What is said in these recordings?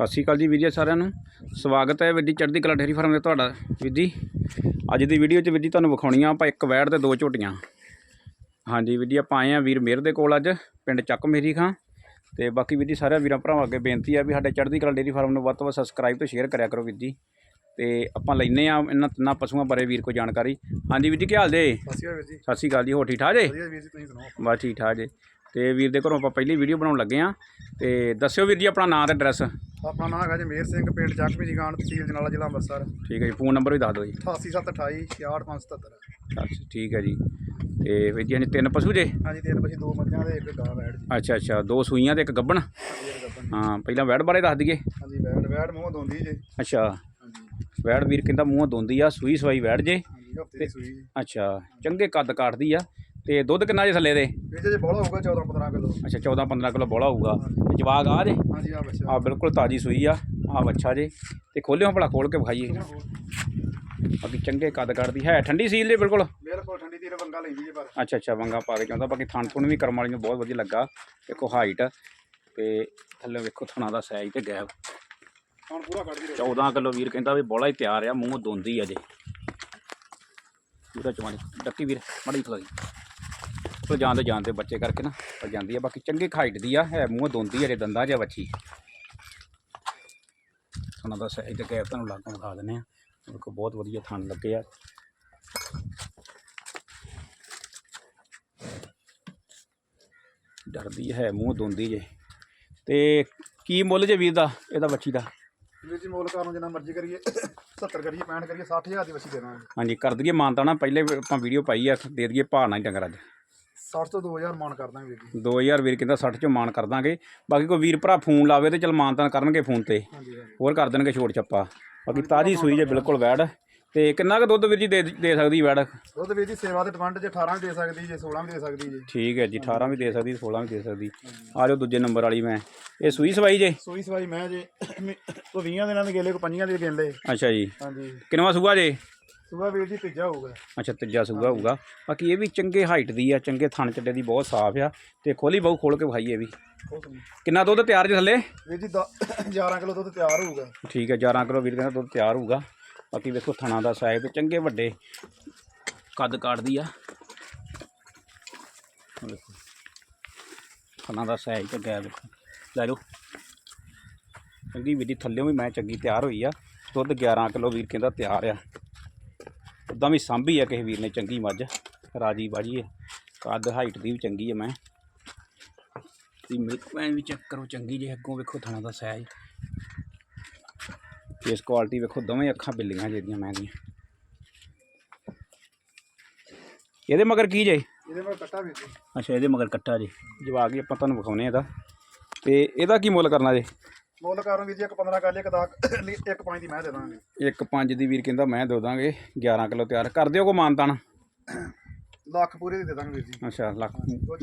ਸਤਿ ਸ਼੍ਰੀ ਅਕਾਲ ਜੀ ਵੀਰ ਜੀ ਸਾਰਿਆਂ ਨੂੰ। ਸਵਾਗਤ ਹੈ ਜੀ ਚੜ੍ਹਦੀ ਕਲਾ ਡੇਅਰੀ ਫਾਰਮ ਦੇ ਤੁਹਾਡਾ ਵੀਰ ਜੀ। ਅੱਜ ਦੀ ਵੀਡੀਓ 'ਚ ਵੀਰ ਜੀ ਤੁਹਾਨੂੰ ਵਿਖਾਉਣੀਆਂ ਆਪਾਂ ਇੱਕ ਵੈੜ ਤੇ ਦੋ ਝੋਟੀਆਂ। ਹਾਂਜੀ ਵੀਰ ਜੀ ਆਪਾਂ ਆਏ ਆ ਵੀਰ ਮੇਰ ਦੇ ਕੋਲ ਅੱਜ ਪਿੰਡ ਚੱਕ ਮੇਰੀ ਖਾਂ। ਤੇ ਬਾਕੀ ਵੀਰ ਜੀ ਸਾਰਿਆਂ ਵੀਰਾਂ ਭਰਾਵਾਂ ਅੱਗੇ ਬੇਨਤੀ ਹੈ ਵੀ ਸਾਡੇ ਚੜ੍ਹਦੀ ਕਲਾ ਡੇਅਰੀ ਫਾਰਮ ਨੂੰ ਵੱਧ ਤੋਂ ਵੱਧ ਸਬਸਕ੍ਰਾਈਬ ਤੇ ਸ਼ੇਅਰ ਕਰਿਆ ਕਰੋ ਵੀਰ ਜੀ। ਤੇ ਆਪਾਂ ਲੈਨੇ ਆ ਇਹਨਾਂ ਤਿੰਨਾਂ ਪਸ਼ੂਆਂ ਬਾਰੇ ਵੀਰ ਕੋ ਜਾਣਕਾਰੀ। ਹਾਂਜੀ ਵੀਰ ਜੀ ਕੀ ਹਾਲ ਜੇ? ਸਤਿ ਸ਼੍ਰੀ ਅਕਾਲ ਜੀ। ਸਤਿ ਸ਼੍ਰੀ ਅਕਾਲ ਜੀ ਹੋ ਠੀਕ ਠਾਕ ਜੇ? ਵਧੀਆ ਵੀਰ ਜੀ ਤੁਸੀਂ ਸੁਣਾਓ? ਬਸ ਠੀਕ ਠਾਕ ਜੇ। ਤੇ ਵੀਰ ਦੇ ਘਰੋਂ ਆਪਾਂ ਪਹਿਲੀ ਵੀਡੀਓ ਬਣਾਉਣ ਲੱਗੇ ਆ ਤੇ ਦੱਸਿਓ ਵੀਰ ਜੀ ਆਪਣਾ ਨਾਮ ਤੇ ਐਡਰੈਸ। ਆਪਣਾ ਨਾਮ ਹੈਗਾ ਜੀ ਮੇਰ ਸਿੰਘ ਪਿੰਡ ਚੱਕਵੀ ਜਗਾਨ ਤਹਿਸੀਲ ਜਨਾਲਾ ਜ਼ਿਲ੍ਹਾ ਅੰਮ੍ਰਿਤਸਰ। ਠੀਕ ਹੈ ਜੀ ਫੋਨ ਨੰਬਰ ਵੀ ਦੱਸ ਦਿਓ ਜੀ। 88728 68577 ਅੱਛਾ ਠੀਕ ਹੈ ਜੀ। ਤੇ ਵੀਰ ਜੀ ਹਾਂਜੀ ਤਿੰਨ ਪਸ਼ੂ ਜੇ? ਹਾਂਜੀ ਤਿੰਨ ਵਜੇ ਦੋ ਮੱਝਾਂ ਦੇ ਇੱਕ ਗਾਂ ਵੈੜ ਜੀ। ਅੱਛਾ ਅੱਛਾ ਦੋ ਸੂਈਆਂ ਤੇ ਇੱਕ ਗੱਬਣ। ਹਾਂ ਪਹਿਲਾਂ ਵੈੜ ਬਾਰੇ ਦੱਸ ਦਈਏ। ਹਾਂਜੀ ਵੈੜ ਵੈੜ ਮੂੰਹ ਦੋਂਦੀ ਜੀ। ਅੱਛਾ ਵੈੜ ਵੀਰ ਕਹਿੰਦਾ ਮੂੰਹੋਂ ਦੋਂਦੀ ਆ ਸੂਈ ਸਵਾਈ ਵੈੜ ਜੇ। ਹਾਂਜੀ ਹਫ਼ਤੇ ਦੀ ਸੂਈ ਜੀ। ਅੱਛਾ ਚੰਗੇ ਕੱਦ ਕਾਟਦੀ ਆ। ਤੇ ਦੁੱਧ ਕਿੰਨਾ ਜੇ ਥੱਲੇ ਦੇ? ਵਿੱਚ ਜੇ ਬੋਲਾ ਹੋਊਗਾ 14 15 ਕਿਲੋ। ਅੱਛਾ 14 15 ਕਿਲੋ ਬੋਲਾ ਹੋਊਗਾ। ਤੇ ਜਵਾਗ ਆ ਜੇ? ਹਾਂਜੀ ਆ ਬੱਚਾ। ਆ ਬਿਲਕੁਲ ਤਾਜੀ ਸੂਈ ਆ ਆ ਬੱਚਾ ਜੇ। ਤੇ ਖੋਲਿਓ ਭਲਾ ਖੋਲ ਕੇ ਵਿਖਾਈਏ। ਬਾਕੀ ਚੰਗੇ ਕੱਦ ਕਾਟਦੀ ਹੈ ਠੰਡੀ ਸੀਲ ਜੇ ਬਿਲਕੁਲ? ਬਿਲਕੁਲ ਠੰਡੀ ਤੀਰ ਵੰਗਾ ਲੈਂਦੀ ਜੀ ਪਰ ਅੱਛਾ ਅੱਛਾ ਵੰਗਾ ਪਾ ਕੇ ਚਾਹੁੰਦਾ ਬਾਕੀ ਥਣ ਥੁਣ ਵੀ ਕਰਮ ਵਾਲੀ ਨੂੰ ਬਹੁਤ ਵਧੀਆ ਲੱਗਾ। ਦੇਖੋ ਹਾਈਟ ਤੇ ਥੱਲੇ ਵੇਖੋ ਥਣਾ ਦਾ ਸਾਈਜ਼ ਤੇ ਗੈਪ ਹੁਣ ਪੂਰਾ ਕੱਢਦੀ ਰਹੋ 14 ਕਿਲੋ ਵੀਰ ਕਹਿੰਦਾ ਵੀ ਬੋਲਾ ਹੀ ਤਿਆਰ ਆ ਮੂੰਹ ਦੋਂਦੀ ਆ ਜੇ। ਪੂਰਾ ਚਵਾਣੀ ਡੱਕੀ ਵੀਰ ਮੜੀ ਫਲਾਈ ਤੋ ਜਾਂਦੇ ਜਾਂਦੇ ਬੱਚੇ ਕਰਕੇ ਨਾ ਪਰ ਜਾਂਦੀ ਆ ਬਾਕੀ ਚੰਗੇ ਹਾਈਟ ਦੀ ਆ ਹੈ ਮੂੰਹ ਦੋਂਦੀ ਜੇ ਦੰਦਾ ਜਿਹਾ ਵੱਛੀ। ਉਹਨਾਂ ਦਾ ਸਾਈਜ਼ ਤੇ ਗੈਪ ਤੁਹਾਨੂੰ ਲਾਗੋਂ ਦਿਖਾ ਦਿੰਦੇ ਆ। ਦੇਖੋ ਬਹੁਤ ਵਧੀਆ ਥਣ ਲੱਗੇ ਆ। ਡਰਦੀ ਹੈ ਮੂੰਹ ਦੋਂਦੀ ਜੇ। ਤੇ ਕੀ ਮੁੱਲ ਜੇ ਵੀਰ ਦਾ ਇਹਦਾ ਬੱਚੀ ਦਾ? ਵੀਰ ਜੀ ਮੁੱਲ ਕਰਨ ਜਿੰਨਾ ਮਰਜ਼ੀ ਕਰੀਏ 70 ਕਰੀਏ 65 ਕਰੀਏ 60000 ਦੀ ਵਸੀ ਦੇ ਦਾਂਗੇ। ਹਾਂਜੀ ਕਰ ਦਈਏ ਮਾਨਤਾ ਨਾ ਪਹਿਲੇ ਆਪਾਂ ਵੀਡੀਓ ਪਾਈ ਆ ਦੇ ਦਈਏ ਭਾਅ ਨਾਲ ਡੰਗਰ ਅੱਜ 60 ਤੋਂ 2000 ਮਾਨ ਕਰ ਦਾਂਗੇ ਵੀਰ ਜੀ 2000 ਵੀਰ ਕਹਿੰਦਾ 60 ਚੋਂ ਮਾਨ ਕਰ ਦਾਂਗੇ। ਬਾਕੀ ਕੋਈ ਵੀਰ ਭਰਾ ਫੋਨ ਲਾਵੇ ਤੇ ਚਲ ਮਾਨਤਾਨ ਕਰਨਗੇ ਫੋਨ ਤੇ। ਹਾਂਜੀ ਹਾਂਜੀ। ਹੋਰ ਕਰ ਦੇਣਗੇ ਛੋਟ ਛੱਪਾ। ਬਾਕੀ ਤਾਜੀ ਸੂਈ ਜੇ ਬਿਲਕੁਲ ਵੈੜ। ਤੇ ਕਿੰਨਾ ਕੁ ਦੁੱਧ ਵੀਰ ਜੀ ਦੇ ਦੇ ਸਕਦੀ ਵੈੜ? ਦੁੱਧ ਵੀਰ ਜੀ ਸੇਵਾ ਦੇ ਡਿਮਾਂਡ ਜੇ 18 ਵੀ ਦੇ ਸਕਦੀ ਜੇ 16 ਵੀ ਦੇ ਸਕਦੀ ਜੀ। ਠੀਕ ਹੈ ਜੀ 18 ਵੀ ਦੇ ਸਕਦੀ 16 ਵੀ ਦੇ ਸਕਦੀ। ਆ ਜਾਓ ਦੂਜੇ ਨੰਬਰ ਵਾਲੀ ਮੈਂ। ਇਹ ਸੂਈ ਸਵਾਈ ਜੇ? ਸੂਈ ਸਵਾਈ ਮੈਂ ਜੇ ਕੋ 20 ਦਿਨਾਂ ਦੇ ਗੇਲੇ ਕੋ 5 ਦੇ ਗੇਲੇ। ਅੱਛਾ ਜੀ। ਹਾਂਜੀ। ਕਿੰਨਵਾ ਸੂਆ ਜੇ? ਸੂਆ ਵੀਰ ਜੀ ਤੀਜਾ ਹੋਊਗਾ। ਅੱਛਾ ਤੀਜਾ ਸੂਆ ਹੋਊਗਾ। ਬਾਕੀ ਇਹ ਵੀ ਚੰਗੇ ਹਾਈਟ ਦੀ ਆ ਚੰਗੇ ਥਣ ਚੱਡੇ ਦੀ ਬਹੁਤ ਸਾਫ਼ ਆ। ਤੇ ਖੋਲੀ ਬਾਹੂ ਖੋਲ ਕੇ ਵਿਖਾਈਏ ਵੀ। ਉਹ ਸੁਣੀ। ਕਿੰਨਾ ਦੁੱਧ ਤਿਆਰ ਜੇ ਥੱਲੇ? ਵੀਰ ਜੀ ਦ- 11 ਕਿਲੋ ਦੁੱਧ ਤਿਆਰ ਹੋਊਗਾ। ਠੀਕ ਹੈ 11 ਕਿਲੋ ਵੀਰ ਕਹਿੰਦਾ ਦੁੱਧ ਤਿਆਰ ਹੋਊਗਾ। ਬਾਕੀ ਵੇਖੋ ਥਣਾ ਦਾ ਸਾਈਜ਼ ਚੰਗੇ ਵੱਡੇ ਕੱਦ ਕਾਟਦੀ ਆ। ਵੇਖੋ ਥਣਾ ਦਾ ਸਾਈਜ਼ ਤੇ ਗੈਪ ਲੈ ਲਓ। ਚੰਗੀ ਵੀਰ ਦੀ ਥੱਲਿਓਂ ਵੀ ਮੈਂ ਚੰਗੀ ਤਿਆਰ ਹੋਈ ਆ। ਦੁੱਧ 11 ਕਿਲੋ ਵੀਰ ਕਹਿੰਦਾ ਤਿਆਰ ਆ। ਉਦਾਂ ਵੀ ਸਾਂਭੀ ਆ ਕਿਸੇ ਵੀਰ ਨੇ ਚੰਗੀ ਮੱਝ ਰਾਜੀ ਬਾਜੀ ਹੈ ਕੱਦ ਹਾਈਟ ਦੀ ਵੀ ਚੰਗੀ ਆ ਮੈਂ। ਤੇ ਮਿਲਕ ਪੈਨ ਵੀ ਚੈੱਕ ਕਰੋ ਚੰਗੀ ਜੇ ਅੱਗੋਂ ਵੇਖੋ ਥਣਾ ਦਾ ਸਾਈਜ਼ ਫੇਸ ਕੁਆਲਿਟੀ ਵੇਖੋ ਦੋਵੇਂ ਅੱਖਾਂ ਬਿੱਲੀਆਂ ਜਿਹੜੀਆਂ ਮੈਂ ਦੀਆਂ। ਇਹਦੇ ਮਗਰ ਕੀ ਜੇ? ਇਹਦੇ ਮੈਂ ਕੱਟਾ ਜੀ। ਅੱਛਾ ਇਹਦੇ ਮਗਰ ਕੱਟਾ ਜੇ। ਜਵਾਕ ਹੀ ਆਪਾਂ ਤੁਹਾਨੂੰ ਵਿਖਾਉਨੇ ਇਹਦਾ। ਤੇ ਇਹਦਾ ਕੀ ਮੁੱਲ ਕਰਨਾ ਜੇ? ਮੁੱਲ ਕਰਨ ਵੀਰ ਜੀ ਇੱਕ 15 ਕਰ ਲਈ ਇੱਕ 10 ਇੱਕ 5 ਦੀ ਮੈਂ ਦੇ ਦਾਂਗੇ। ਇੱਕ ਪੰਜ ਦੀ ਵੀਰ ਕਹਿੰਦਾ ਮੈਂ ਦੇ ਦਾਂਗੇ 11 ਕਿਲੋ ਤਿਆਰ। ਕਰ ਦਿਓ ਕੋ ਮਾਨਤਾਨ? ਲੱਖ ਪੂਰੇ ਦੀ ਦੇ ਦਾਂਗੇ ਵੀਰ ਜੀ। ਅੱਛਾ ਲੱਖ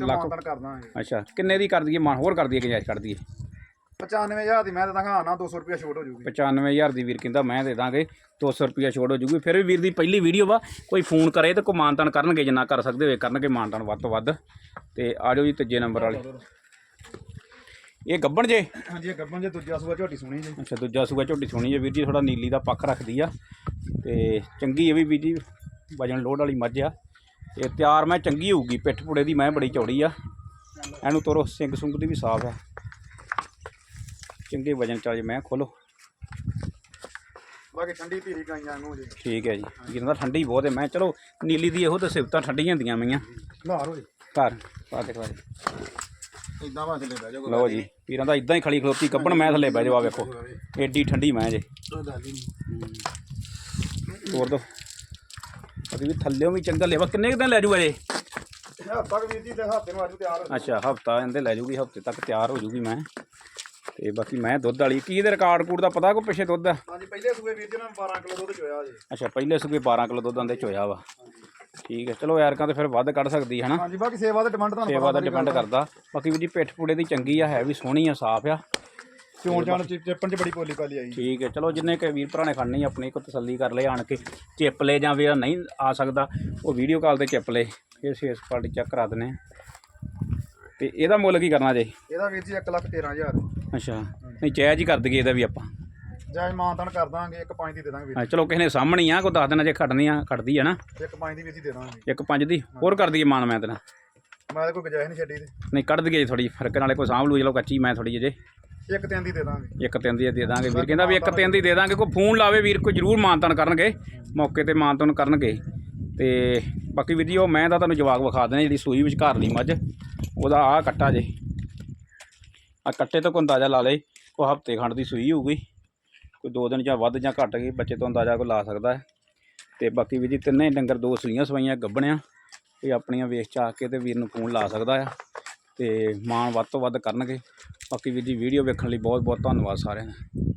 ਲੱਖ। ਮਾਨਤਨ ਕਰ ਦਾਂਗੇ। ਅੱਛਾ ਕਿੰਨੇ ਦੀ ਕਰ ਦਈਏ? ਮਾਨ ਹੋਰ ਕਰ ਦਈਏ ਗੁੰਜਾਇਸ਼ ਕਰ ਦਈਏ? 95000 ਦੀ ਮੈਂ ਦੇ ਦਾਂਗਾ ਨਾ 200 ਰੁਪਏ ਛੋਟ ਹੋ ਜੂਗੀ। 95000 ਦੀ ਵੀਰ ਕਹਿੰਦਾ ਮੈਂ ਦੇ ਦਾਂਗੇ 200 ਰੁਪਿਆ ਛੋੜ ਹੋ ਜੂਗੀ। ਫਿਰ ਵੀ ਵੀਰ ਦੀ ਪਹਿਲੀ ਵੀਡੀਓ ਵਾ ਕੋਈ ਫੋਨ ਕਰੇ ਤੇ ਕੋ ਮਾਨਤਾਨ ਕਰਨਗੇ ਜਿੰਨਾ ਕਰ ਸਕਦੇ ਹੋਏ ਕਰਨਗੇ ਮਾਨਤਾਨ ਵੱਧ ਤੋਂ ਵੱਧ। ਤੇ ਆ ਜਾਓ ਜੀ ਤੀਜੇ ਨੰਬਰ ਵਾਲੀ। ਇਹ ਗੱਬਣ ਜੇ? ਹਾਂਜੀ ਇਹ ਗੱਬਨ ਜੇ ਦੂਜਾ ਸੂਆ ਝੋਟੀ ਸੁਣੀ ਜੀ। ਅੱਛਾ ਦੂਜਾ ਸੂਆ ਝੋਟੀ ਸੋਹਣੀ ਹੈ ਵੀਰ ਜੀ ਥੋੜਾ ਨੀਲੀ ਦਾ ਪੱਖ ਰੱਖਦੀ ਆ। ਤੇ ਚੰਗੀ ਇਹ ਵੀ ਵੀਰ ਜੀ ਵਜਨ ਲੋਡ ਵਾਲੀ ਮੱਝ ਆ। ਤੇ ਤਿਆਰ ਮੈਂ ਚੰਗੀ ਹੋਊਗੀ ਪਿੱਠ ਪੁੜੇ ਦੀ ਮੈਂ ਬੜੀ ਚੌੜੀ ਆ। ਇਹਨੂੰ ਤੋਰੋ ਸਿੰਘ ਸੁੰਗ ਦੀ ਵੀ ਸਾਫ਼ ਆ। ਚੰਗੇ ਵਜਨ ਚਾਲੇ ਮੈਂ ਖੋਲੋ। ਬਾਕੀ ਠੰਡੀ ਧੀਰੀ ਗਾਈਆਂ ਨੂੰ ਜੀ। ਠੀਕ ਹੈ ਜੀ। ਜਿੰਨਾ ਠੰਡੀ ਬਹੁਤ ਹੈ ਮੈਂ ਚਲੋ ਨੀਲੀ ਦੀ ਇਹੋ ਤਾਂ ਸਿਫਤਾਂ ਠੰਡੀਆਂ ਹੁੰਦੀਆਂ ਮੀਆਂ ਲਾਹਰ ਹੋਏ ਘਰ ਪਾ ਦੇ। ਇਦਾਂ ਵਾ ਚਲੇ ਬਹਿ ਜਾਓ ਲਓ ਜੀ ਵੀਰਾਂ ਦਾ ਇਦਾਂ ਹੀ ਖੜੀ ਖਲੋਤੀ ਕੱਪਣ ਮੈਂ ਥੱਲੇ ਬਹਿ ਆ ਵੇਖੋ। ਏਡੀ ਠੰਡੀ ਮੈਂ ਜੇ। ਤੋਰ ਦੋ। ਅਭੀ ਵੀ ਥੱਲੇੋਂ ਵੀ ਚੰਗਾ ਲੈਵਾ। ਕਿੰਨੇ ਦਿਨ ਲੈ ਜੂਗਾ ਜੇ ਹਫਤਾ ਵੀਰ ਜੀ ਦੇ ਹਫ਼ਤੇ ਨੂੰ ਆਜੂ ਤਿਆਰ। ਹੋ ਅੱਛਾ ਹਫਤਾ ਇਹਦੇ ਲੈ ਜੂਗੀ ਹਫ਼ਤੇ ਤੱਕ ਤਿਆਰ ਹੋ ਜੂਗੀ ਮੈਂ। ਤੇ ਬਾਕੀ ਮੈਂ ਦੁੱਧ ਵਾਲੀ ਕੀ ਇਹਦੇ ਰਿਕਾਰਡ ਕੂਡ ਦਾ ਪਤਾ ਕੋ ਪਿੱਛੇ ਦੁੱਧ? ਦਾ ਹਾਂਜੀ ਪਹਿਲੇ ਸੂਏ ਵੀਰ ਜੀ ਨੇ 12 ਕਿਲੋ ਦੁੱਧ ਚੋਇਆ ਜੀ। ਅੱਛਾ ਪਹਿਲੇ ਸੁਗੇ 12 ਕਿਲੋ ਦੁੱਧ ਆਂਦੇ ਚੋਇਆ ਵਾ। ਠੀਕ ਹੈ। ਚਲੋ ਯਾਰਕਾਂ ਤੇ ਫਿਰ ਵੱਧ ਕੱਢ ਸਕਦੀ ਹੈ ਨਾ ਹਾਂਜੀ ਬਾਕੀ ਸੇਵਾ ਦੇ ਡਿਮਾਂਡ ਤੁਹਾਨੂੰ ਸੇਵਾ ਦਾ ਡਿਪੈਂਡ ਕਰਦਾ। ਬਾਕੀ ਵੀ ਜੀ ਪਿੱਠ ਪੂੜੇ ਦੀ ਚੰਗੀ ਆ ਹੈ ਵੀ ਸੋਹਣੀ ਆ ਸਾਫ਼ ਆ। ਚੋਣ ਜਾਣ ਚ ਚਿੱਪਣ ਚ ਬੜੀ ਪੋਲੀ ਪਾਲੀ ਆਈ। ਠੀਕ ਹੈ। ਚਲੋ ਜਿੰਨੇ ਕੇ ਵੀਰ ਭਰਾ ਨੇ ਖੜਨੀ ਆਪਣੀ ਕੋ ਤਸੱਲੀ ਕਰ ਲੈ ਆਣ ਕੇ ਚਿੱਪ ਲੈ ਜਾਂ ਵੀਰ ਨਹੀਂ ਆ ਸਕਦਾ ਉਹ ਵੀਡੀਓ ਕਾਲ ਤੇ ਚਿੱਪ ਲੈ ਫਿਰ ਫੇਸ ਕੁਆਲਿਟੀ ਚੈੱਕ ਕਰਾ ਦਨੇ ਤੇ ਇਹਦਾ ਮੁੱਲ ਕੀ ਕਰਨਾ ਜੇ? ਇਹਦਾ ਵੀਰ ਜੀ 1 ਲੱਖ 13000 ਅੱਛਾ। ਨਹੀਂ ਜਾਇਜ਼ ਹੀ ਕਰ ਦਈਏ ਇਹਦਾ ਵੀ ਆਪਾਂ। ਜਾਇਜ਼ ਮਾਨਤਾਨ ਕਰ ਦਾਂਗੇ ਇੱਕ ਪੰਜ ਦੀ ਦੇ ਦਾਂਗੇ ਵੀਰ ਹਾਂ, ਚਲੋ ਕਿਸੇ ਨੇ ਸਾਹਮਣੇ ਆ ਕੋਈ ਦੱਸ ਦੇਣਾ ਜੇ ਖੜਨੀ ਆ ਖੜਦੀ ਆ ਨਾ। ਇੱਕ ਪੰਜ ਦੀ ਵੀਰ ਜੀ ਦੇ ਦਾਂਗੇ। ਇੱਕ ਪੰਜ ਦੀ ਹੋਰ ਕਰ ਦਈਏ ਮਾਨ ਮੈਂ ਤੇ ਨਾ ਮੈਂ ਤਾਂ ਕੋਈ ਗੁਜਾਇਸ਼ ਨਹੀਂ ਛੱਡੀ ਤੇ। ਨਹੀਂ ਕੱਢ ਦਈਏ ਥੋੜੀ ਫ਼ਰਕ ਨਾਲੇ ਕੋਈ ਸਾਂਭ ਲੂ ਚਲੋ ਕੱਚੀ ਮੈਂ ਥੋੜੀ ਜਿਹੇ ਇੱਕ ਤਿੰਨ ਦੀ ਦੇ ਦਾਂਗੇ। ਇੱਕ ਤਿੰਨ ਦੀ ਦੇ ਦਾਂਗੇ ਵੀਰ ਕਹਿੰਦਾ ਵੀ ਇੱਕ ਤਿੰਨ ਦੀ ਦੇ ਦਾਂਗੇ ਕੋਈ ਫੋਨ ਲਾਵੇ ਵੀਰ ਕੋਈ ਜ਼ਰੂਰ ਮਾਨਤਨ ਕਰਨਗੇ ਮੌਕੇ ਤੇ ਮਾਨਤਨ ਕਰਨਗੇ। ਤੇ ਬਾਕੀ ਵੀਰ ਜੀ ਉਹ ਮੈਂ ਤਾਂ ਤੁਹਾਨੂੰ ਜਵਾਕ ਵਿਖਾ ਦੇਣਾ ਜਿਹੜੀ ਸੂਈ ਵਿੱਚ ਘਰ ਦੀ ਮੱਝ ਉਹਦਾ ਆਹ ਕੱਟਾ ਜੇ। ਆ ਕੱਟੇ ਤੋਂ ਕੋਈ ਅੰਦਾਜ਼ਾ ਲਾ ਲੇ ਕੋਈ ਹਫ਼ਤੇ ਖੰਡ ਦੀ ਸੂਈ ਹੋਊਗੀ। ਕੋਈ ਦੋ ਦਿਨ ਜਾਂ ਵੱਧ ਜਾਂ ਘੱਟ ਗਈ ਬੱਚੇ ਤੋਂ ਅੰਦਾਜ਼ਾ ਕੋਈ ਲਾ ਸਕਦਾ ਹੈ। ਤੇ ਬਾਕੀ ਵੀਰ ਜੀ ਤਿੰਨੇ ਡੰਗਰ ਦੋ ਸੂਈਆਂ ਸਵਾਈਆਂ ਗੱਬਣਿਆ ਇਹ ਆਪਣੀਆਂ ਵੇਖ ਚਾ ਕੇ ਤੇ ਵੀਰ ਨੂੰ ਫੋਨ ਲਾ ਸਕਦਾ ਆ ਤੇ ਮਾਣ ਵੱਧ ਤੋਂ ਵੱਧ ਕਰਨਗੇ। ਬਾਕੀ ਵੀਰ ਜੀ ਵੀਡੀਓ ਵੇਖਣ ਲਈ ਬਹੁਤ ਬਹੁਤ ਧੰਨਵਾਦ ਸਾਰਿਆਂ ਦਾ।